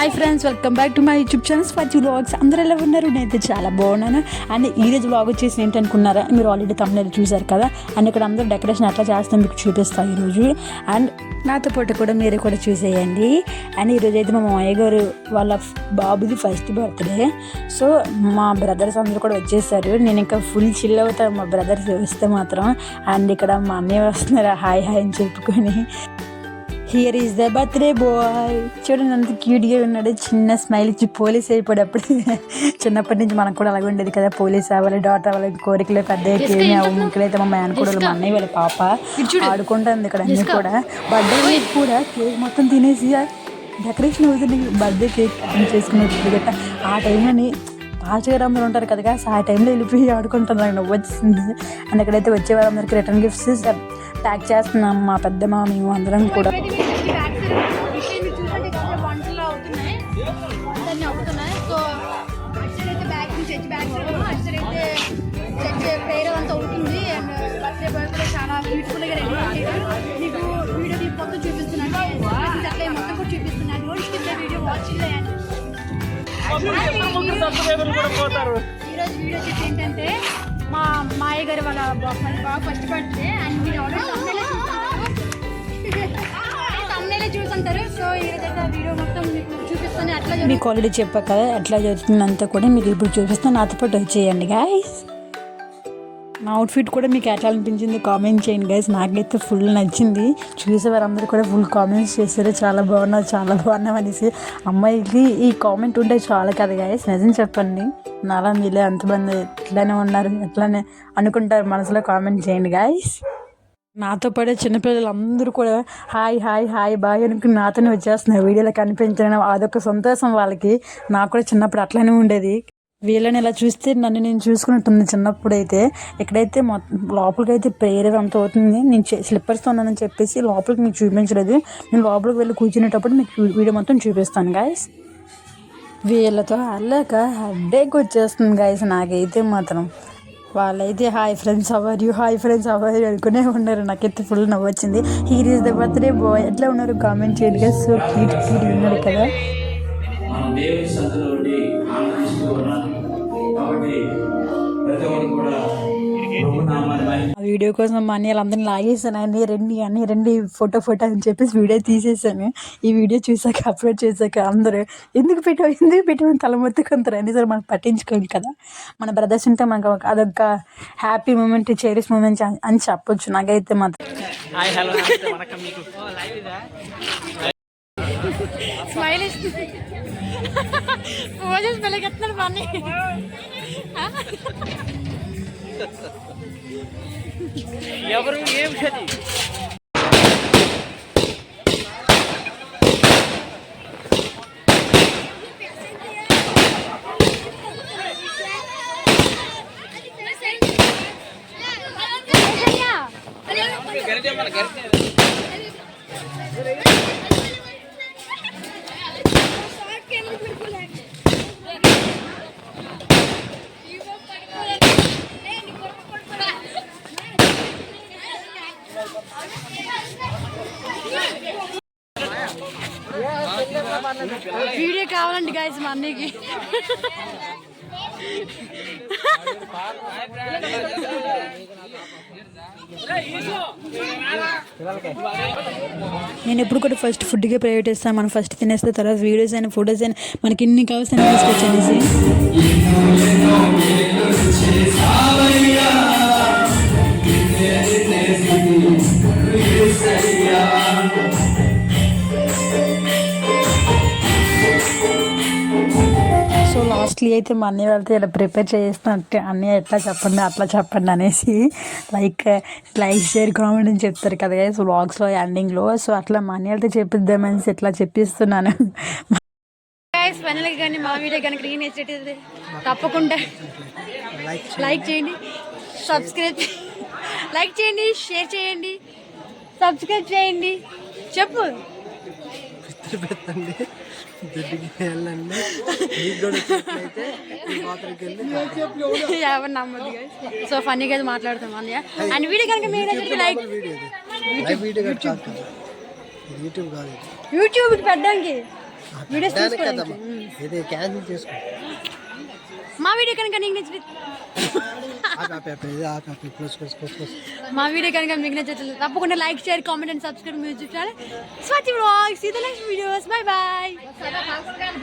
Hi friends welcome back to my YouTube channels for you vlogs అందరూ ఎలా ఉన్నారు? నేనైతే చాలా బాగున్నాను. అండ్ ఈ రోజు బ్లాగ్ వచ్చేసి ఏంటనుకున్నారా? మీరు ఆల్రెడీ తమిళ చూశారు కదా? అండ్ ఇక్కడ అందరూ డెకరేషన్ ఎట్లా చేస్తాం మీకు చూపిస్తాను ఈరోజు అండ్ నాతో పాటు కూడా మీరు కూడా చూసేయండి. అండ్ ఈరోజు అయితే మా మామయ్య గారు వాళ్ళ బాబుది ఫస్ట్ బర్త్డే సో మా బ్రదర్స్ అందరూ కూడా వచ్చేసారు. నేను ఇంకా ఫుల్ చిల్ అవుతాను మా బ్రదర్స్ వస్తే మాత్రం. అండ్ ఇక్కడ మా అన్నయ్య వస్తున్నారు? హాయ్ హాయ్ అని చెప్పుకొని. Here is the birthday boy చూడండి అంత క్యూట్గా ఉన్నాడు. చిన్న స్మైల్ ఇచ్చి పోలీస్ అయిపోయాడు అప్పుడు చిన్నప్పటి నుంచి మనకు కూడా అలాగే ఉండేది కదా. పోలీస్ అవ్వాలి డాక్టర్ అవ్వాలి కోరికలు పెద్ద ఏమి అయితే మా మేనకోడలు మా అన్నయ్య వాళ్ళ పాప. ఆడుకుంటుంది ఇక్కడ అన్నీ కూడా. బర్త్డే కూడా కేక్ మొత్తం తినేసి డెకరేషన్ అవుతుంది. బర్త్డే కేక్ కటింగ్ చేసుకుని వచ్చింది గట్ట ఆ టైంలోని పాచగారందరూ ఉంటారు కదా ఆ టైంలో వెళ్ళిపోయి ఆడుకుంటారు నాకు నవ్వు వచ్చింది అండ్ ఇక్కడైతే వచ్చే వారందరికీ రిటర్న్ గిఫ్ట్స్ ప్యాక్ చేస్తున్నాం మా పెద్దమ్మ మేము అందరం కూడా. చాలా బ్యూటిఫుల్గా రెడీ మీకు వీడియో మీకు మొత్తం చూపిస్తున్నాను అట్లే మొత్తం కూడా చూపిస్తున్నాను వీడియో వాచ్ చేయండి స్కిప్ ఈరోజు వీడియో వచ్చేసి ఏంటంటే మా మాయ గారి వాళ్ళ బా- బాగా ఫస్ట్ పడితే అండ్ మీరు చూసుంటారు సో ఈరోజు అయితే వీడియో మొత్తం మీకు చూపిస్తాను అట్లా మీకు ఆల్రెడీ చెప్పా కదా ఎట్లా జరుగుతుందంతా కూడా మీకు ఇప్పుడు చూపిస్తాను నాతో పాటు వచ్చేయండి గాయస్ నా అవుట్ఫిట్ కూడా మీకు ఎట్లా అనిపించింది కామెంట్ చేయండి గైస్ నాకైతే ఫుల్ నచ్చింది. చూసేవారందరూ కూడా ఫుల్ కామెంట్స్ చేశారు. చాలా బాగున్నావు చాలా బాగున్నావు అనేసి. అమ్మాయికి ఈ కామెంట్ ఉంటే చాలా కదా గైస్ నిజం చెప్పండి. నాలా మీలే ఎంతమంది ఎట్లానే ఉన్నారు ఎట్లానే అనుకుంటారు మనసులో కామెంట్ చేయండి గాయస్ నాతో పడే చిన్నపిల్లలు అందరూ కూడా హాయ్ హాయ్ హాయ్ బాయ్ అనుకుని నాతోనే వచ్చేస్తున్నారు. వీడియోలో కనిపించడం అదొక సంతోషం వాళ్ళకి. నాకు కూడా చిన్నప్పుడు అట్లానే ఉండేది. వీళ్ళని ఇలా చూస్తే నన్ను నేను చూసుకున్నట్టుంది చిన్నప్పుడు అయితే ఇక్కడైతే మొత్తం లోపలికి అయితే ప్రేయర్ అంత అవుతుంది. నేను స్లిప్పర్స్తో ఉన్నానని చెప్పేసి లోపలికి మీకు చూపించలేదు. నేను లోపలికి వెళ్ళి కూర్చునేటప్పుడు మీకు వీడియో మొత్తం చూపిస్తాను గాయస్ వీళ్ళతో అల్లాక హెడ్ఏక్ వచ్చేస్తుంది గాయస్ నాకైతే మాత్రం. వాళ్ళైతే hi friends how are you hi friends how are you అనుకునే ఉన్నారు. నాకైతే ఫుల్ నవ్వు వచ్చింది. Here is the birthday boy ఎట్లా ఉన్నారు? కామెంట్ చేయండి సో క్యూట్ క్యూట్ ఉన్నారు కదా. కాబట్టి ప్రతి ఒక్కరు కూడా వీడియో కోసం మా అన్నయ్య వాళ్ళందరినీ లాగేసాను అన్నీ రండి అన్నీ రండి ఫోటో ఫోటో అని చెప్పేసి వీడియో తీసేసాను ఈ వీడియో చూసాక అప్లోడ్ చేశాక అందరూ ఎందుకు పెట్టావు ఎందుకు పెట్టావు? తల మొత్తుకుంటారు. అనేసరి మనం పట్టించుకోండి కదా. మన బ్రదర్స్ ఉంటే మనకు అదొక హ్యాపీ మూమెంట్ చెరీస్ మూమెంట్ అని చెప్పొచ్చు. నాకైతే మాత్రం. స్మైల్ భోజనం రోజెస్ పెళ్ళకెత్తున్నారు పని ఎవరు ఏం చదివి? వీడియో కావాలండి గాయస్ మా అన్నయ్యకి. నేను ఎప్పుడు కూడా ఫస్ట్ ఫుడ్కే ప్రైవేట్ ఇస్తాను. మనం ఫస్ట్ తినేస్తే తర్వాత వీడియోస్ అయినా ఫొటోస్ అయినా మనకి ఎన్ని కావాల్సిన తీసుకొచ్చేసి లాస్ట్లీ అయితే మా అన్నయ్య వాళ్ళతో ఇలా ప్రిపేర్ చేస్తున్నట్టు అన్నయ్య ఎట్లా చెప్పండి అట్లా చెప్పండి అనేసి లైక్ లైక్ షేర్ కామెంట్ అని చెప్తారు కదా సో వ్లాగ్స్లో ఎండింగ్లో సో అట్లా మా అన్నయ్య వాళ్ళతో చెప్పిద్దామనేసి ఇట్లా చెప్పిస్తున్నాను. ఫైనల్గా కానీ మా వీడియో తప్పకుండా లైక్ చేయండి. సబ్స్క్రైబ్ లైక్ చేయండి షేర్ చేయండి. సబ్స్క్రైబ్ చేయండి. చెప్పు. పెట్టండి. దుడ్డుకి వెళ్ళండి. ఎవరు నమ్మదు సో ఫన్నీగా అయితే మాట్లాడుతాం అన్నయ్య అండ్ వీడియో కనుక మీరు లైక్ కాదు. యూట్యూబ్ కాదు ఇది. యూట్యూబ్కి పెట్టడానికి. వీడియోస్ తీసుకోవడానికి. క్యాన్సిల్ చేసుకో. మా వీడియో కనుక నీకు నచ్చి మా వీడియో కనుక మీకు నచ్చట్లేదు తప్పకుండా like share comment and subscribe music channel. Swathi vlogs ఇది నెక్స్ట్ వీడియోస్ బై బాయ్